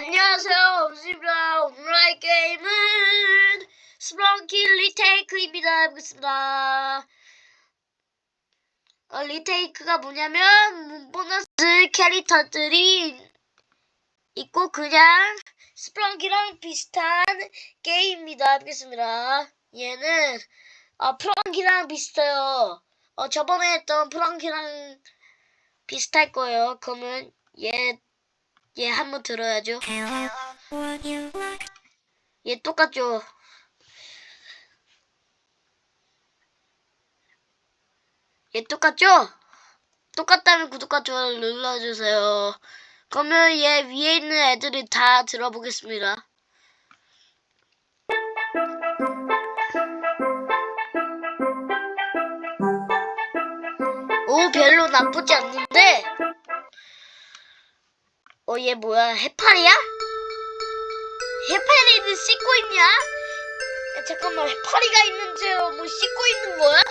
안녕하세요, 엄지입니다. 오늘의 게임은 스프렁키 리테이크입니다. 해보겠습니다. 어, 리테이크가 뭐냐면 보너스 캐릭터들이 있고 그냥 스프렁키랑 비슷한 게임입니다. 해보겠습니다. 얘는 어, 프렁키랑 비슷해요. 어, 저번에 했던 프렁키랑 비슷할 거예요. 그러면 얘 얘 한번 들어야죠. 얘 똑같죠? 얘 똑같죠? 똑같다면 구독과 좋아요 눌러주세요. 그러면 얘 위에 있는 애들이 다 들어보겠습니다. 오, 별로 나쁘지 않는데? 어, 얘 뭐야? 해파리야? 해파리는 씻고 있냐? 야, 잠깐만, 해파리가 있는지 뭐 씻고 있는 거야? 어,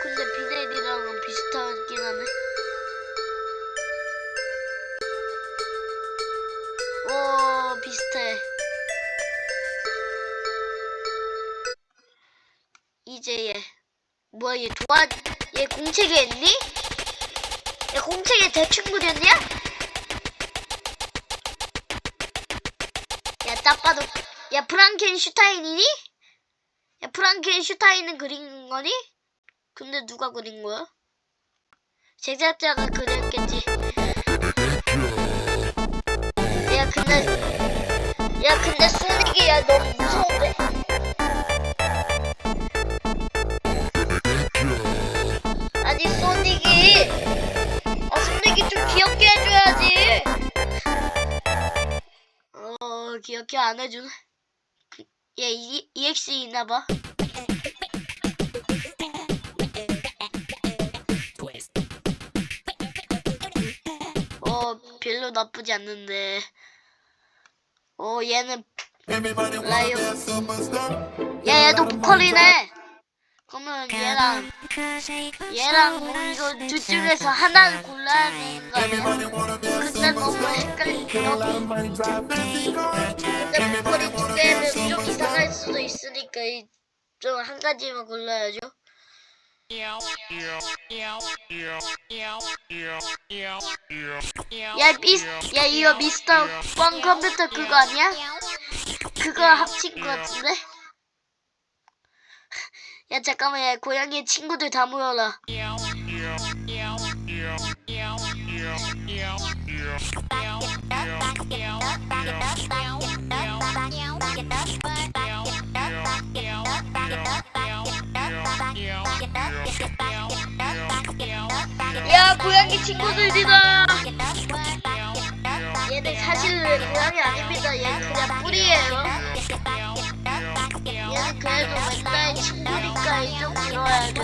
근데 비네리랑은 비슷하긴 하네. 오, 비슷해. 이제 얘. 뭐야, 얘 도와, 얘 공책에 했니? 야, 공책에 대충 그렸냐? 봐도, 야, 프랑켄슈타인이니? 야, 프랑켄슈타인은 그린 거니? 근데 누가 그린 거야? 제작자가 그렸겠지. 어, 귀엽게 안 해주네. 얘 E, EX 있나봐. 어, 별로 나쁘지 않는데. 어, 얘는, 라이오. 야, 얘도 보컬이네. 그러면 얘랑, 얘랑 뭐 이거 둘 중에서 하나를 골라야 되는 거 아니야? 근데 너무 헷갈려. 근데 보컬이 두 개면 좀 이상할 수도 있으니까 좀 한 가지만 골라야죠. 야, 미스, 야, 이거 미스터 뻥 컴퓨터 그거 아니야? 그거 합친 거 같은데? 야, 잠깐만, 야, 고양이 친구들 다 모여라. 야, 고양이 친구들이다! 얘는 사실 고양이 아닙니다. 얘 그냥 뿔이에요. 그래도 맨날 친구니까 좀 들어야죠.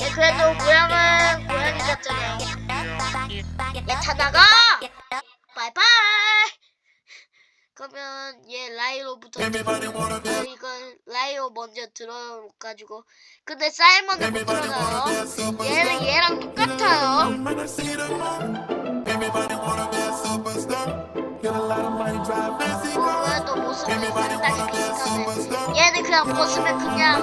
얘 그래도 모양은 고양이 같잖아요. 얘다 나가! 바이바이! 그러면 얘 라이로부터 어, 이건 라이오 먼저 들어가지고 근데 사이먼은 못 들어가요 얘는 얘랑 똑같아요 상당히 비슷하네 얘는 그냥 벗으면 그냥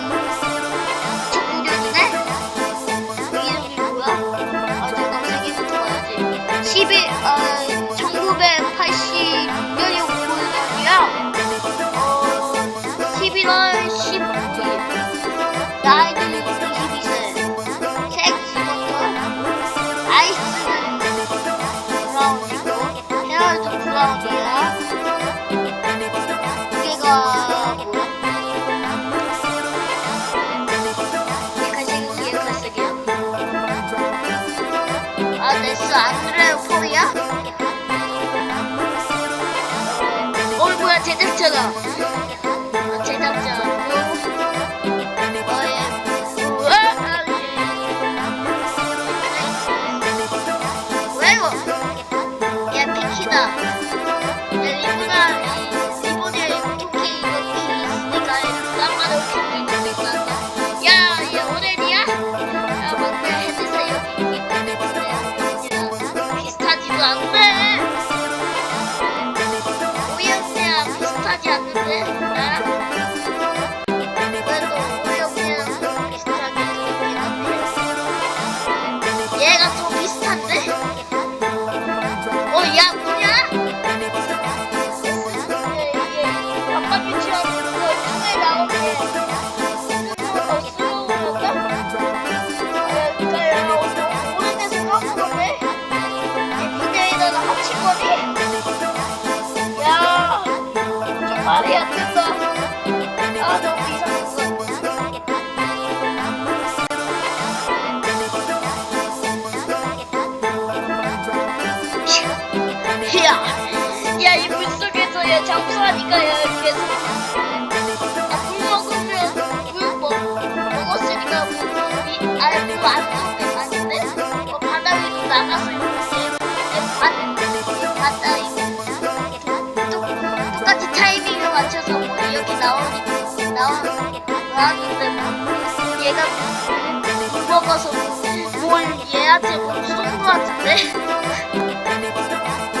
어, 뭐 야, 이 물속에서 얘 잠수하니까 야, 이게 아, 물 먹으면 물 먹, 먹었으니까 물이 아예 물안 좋은 아닌데? 어, 바다 위로 나가서 이렇게 바다 이 똑- 똑같이 타이밍을 맞춰서 뭐 이렇게 나오니 나와 나왔는데 뭐 얘가 물 먹어서 뭘 얘한테 뭐쏜거 같은데?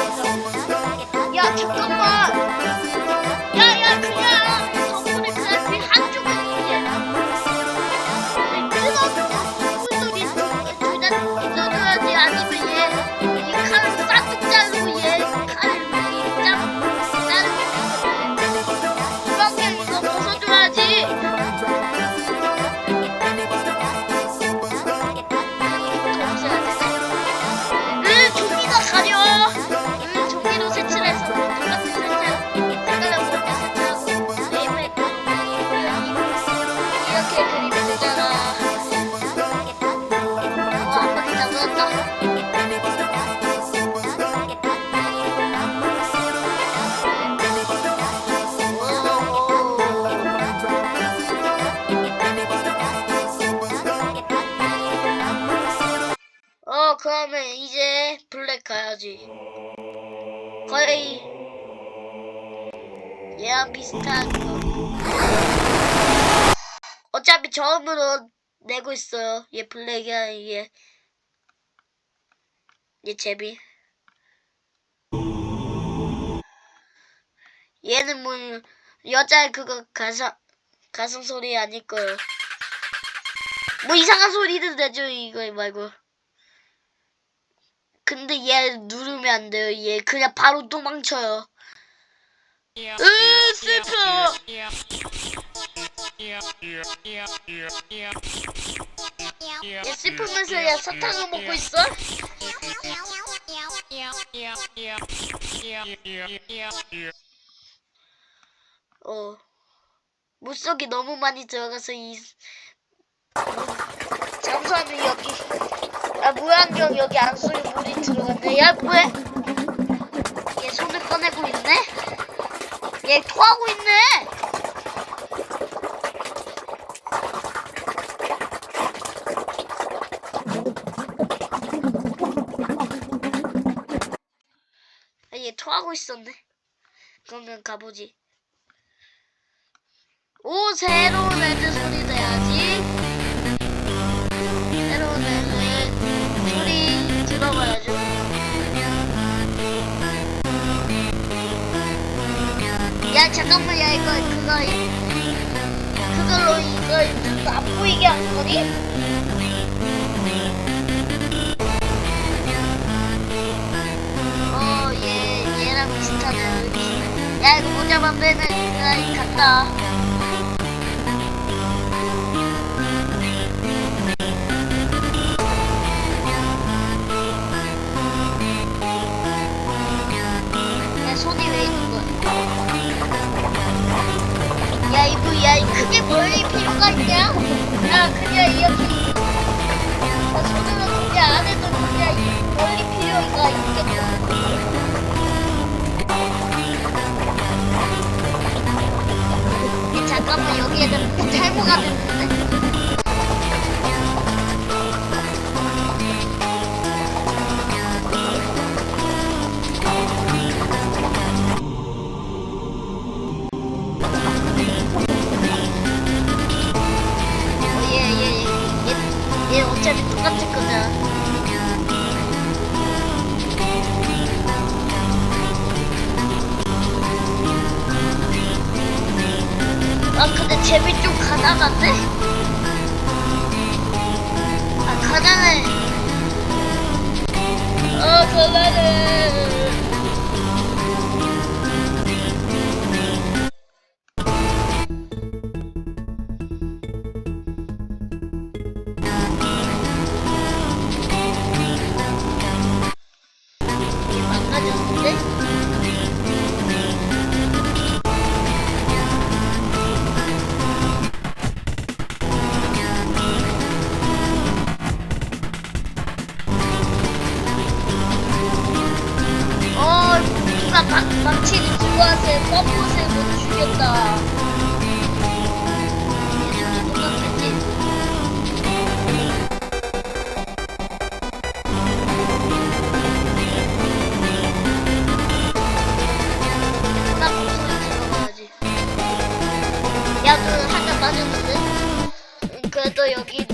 어, 그러면 이제 블랙 가야지. 거의 얘랑 비슷한 거. 어차피 처음으로 내고 있어요. 얘 블랙이야 이게. 얘 제비. 얘는 뭐 여자의 그거 가사 가슴 소리 아닐 거예요. 뭐 이상한 소리도 내죠 이거 말고. 근데 얘 누르면 안 돼요. 얘 그냥 바로 도망쳐요. 으 슬퍼. 얘 슬프면서 얘 사탕을 먹고 있어? 어. 물속에 너무 많이 들어가서 이 잠수하면 여기 아 무안경 여기 안 속에 물이 들어갔네. 야 뭐해? 얘 손을 꺼내고 있네. 얘 토하고 있네. 아, 얘 토하고 있었네. 그러면 가보지. 오 새로운 애들 소리 내야지. 새로운 앨범의 소리 들어봐야죠. 야 잠깐만 야 이거 그거 그걸로 이거 안 보이게 한 거니? 어얘 얘랑 비슷하네. 야 이거 모자 반배는 그냥 갔다. 그게 멀리 필요가 있냐? 야 그냥 이렇게. 나 손으로 그게 안 해도 그냥 멀리 필요가 있겠다 잠깐만 여기에는 잘못 가면 Akıllarım. 내가 막, 망치는 기구한테 뻔못을 못 죽였다. 야너 한잔 맞았는데? 그래도 여기